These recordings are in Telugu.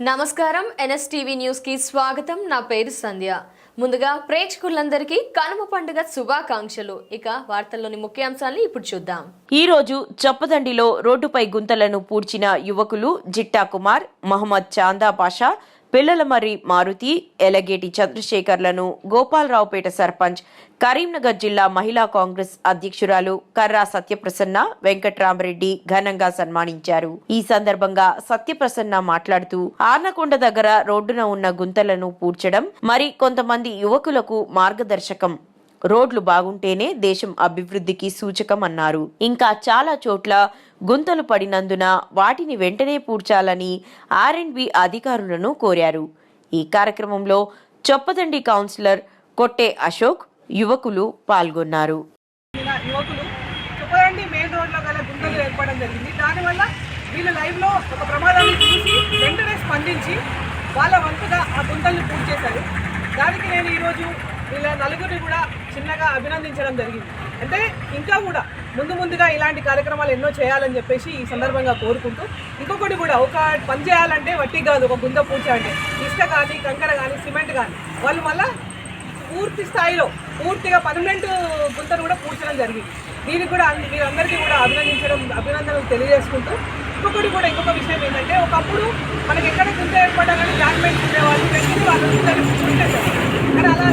నమస్కారం. ఎన్ఎస్టీవీ న్యూస్కి స్వాగతం. నా పేరు సంధ్య. ముందుగా ప్రేక్షకులందరికీ కనుమ పండుగ శుభాకాంక్షలు. ఇక వార్తల్లోని ముఖ్యాంశాలను ఇప్పుడు చూద్దాం. ఈ రోజు చొప్పదండిలో రోడ్డుపై గుంతలను పూడ్చిన యువకులు జిట్టా కుమార్ మహమ్మద్ చాందా పాషా పిల్లలమర్రి మారుతి ఎలగేటి చంద్రశేఖర్లను గోపాలరావుపేట సర్పంచ్ కరీంనగర్ జిల్లా మహిళా కాంగ్రెస్ అధ్యక్షురాలు కర్రా సత్యప్రసన్న వెంకట్రామరెడ్డి ఘనంగా సన్మానించారు. ఈ సందర్భంగా సత్యప్రసన్న మాట్లాడుతూ ఆర్నకొండ దగ్గర రోడ్డున ఉన్న గుంతలను పూడ్చడం మరి కొంతమంది యువకులకు మార్గదర్శకం రోడ్లు బాగుంటేనే దేశం అభివృద్ధికి సూచకం అన్నారు. ఇంకా చాలా చోట్ల గుంతలు పడినందున వాటిని వెంటనే పూడ్చాలని ఆర్ఎండ్బి అధికారులను కోరారు. ఈ కార్యక్రమంలో చొప్పదండి కౌన్సిలర్ కొట్టే అశోక్ యువకులు పాల్గొన్నారు. యువకులు మెయిన్ రోడ్లో గల గుంతలు ఏర్పడడం జరిగింది. దానివల్ల లైవ్లో ఒక ప్రమాదాన్ని చూసి వెంటనే స్పందించి వాళ్ళ వంతుగా ఆ గుంతల్ని పూర్తి చేశారు దానికి నేను ఈరోజు వీళ్ళ నలుగురిని కూడా చిన్నగా అభినందించడం జరిగింది. అంటే ఇంకా కూడా ముందు ముందుగా ఇలాంటి కార్యక్రమాలు ఎన్నో చేయాలని చెప్పేసి ఈ సందర్భంగా కోరుకుంటూ ఇంకొకటి కూడా ఒక పని చేయాలంటే వట్టి కాదు ఒక గుంత అంటే ఇసుక కానీ కంకర కానీ సిమెంట్ కానీ వాళ్ళు మళ్ళీ పూర్తి స్థాయిలో పూర్తిగా పర్మనెంట్ గుంతను కూడా పూడ్చడం జరిగింది. దీనికి కూడా మీరందరికీ కూడా అభినందించడం అభినందనలు తెలియజేసుకుంటూ ఇంకొకటి కూడా ఇంకొక విషయం ఏంటంటే ఒకప్పుడు మనకి ఎక్కడ గుంత ఏర్పడాలని కానీ డాక్యుమెంట్స్ ఉండేవాళ్ళు పెట్టి వాళ్ళు గుంతలు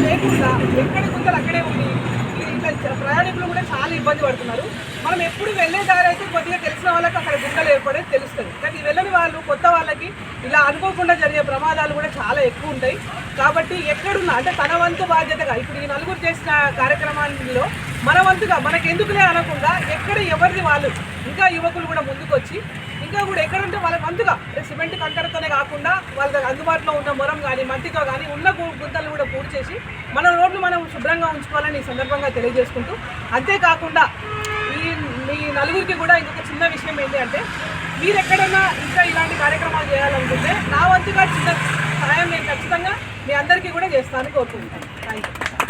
లేకుండా ఎక్కడికి గుంతలు అక్కడే ఉంది ప్రయాణికులు కూడా చాలా ఇబ్బంది పడుతున్నారు. మనం ఎప్పుడు వెళ్ళే దారి అయితే కొద్దిగా తెలిసిన వాళ్ళకి అక్కడ గుంతలు ఏర్పడేది తెలుస్తుంది. కానీ వెళ్ళని వాళ్ళు కొత్త వాళ్ళకి ఇలా అనుకోకుండా జరిగే ప్రమాదాలు కూడా చాలా ఎక్కువ ఉంటాయి. కాబట్టి ఎక్కడున్నా అంటే తన వంతు బాధ్యతగా ఇప్పుడు ఈ నలుగురు చేసిన కార్యక్రమాల్లో మన వంతుగా మనకెందుకులే అనకుండా ఎక్కడ ఎవరిది వాళ్ళు? ఇంకా యువకులు కూడా ముందుకొచ్చి ఇంకా కూడా ఎక్కడంటే వాళ్ళ వంతుగా సిమెంట్ కంకరతోనే కాకుండా వాళ్ళ అందుబాటులో ఉన్న మొరం కానీ మట్టితో కానీ ఉన్న గు- గుంతలు కూడా పూర్తి చేసి మన రోడ్లు మనం శుభ్రంగా ఉంచుకోవాలని ఈ సందర్భంగా తెలియజేసుకుంటూ అంతేకాకుండా ఈ మీ నలుగురికి కూడా ఇంకొక చిన్న విషయం ఏంటి అంటే మీరు ఎక్కడైనా ఇంకా ఇలాంటి కార్యక్రమాలు చేయాలనుకుంటే నా వంతుగా చిన్న సహాయం నేను ఖచ్చితంగా మీ అందరికీ కూడా చేస్తానని కోరుకుంటాను థ్యాంక్ యూ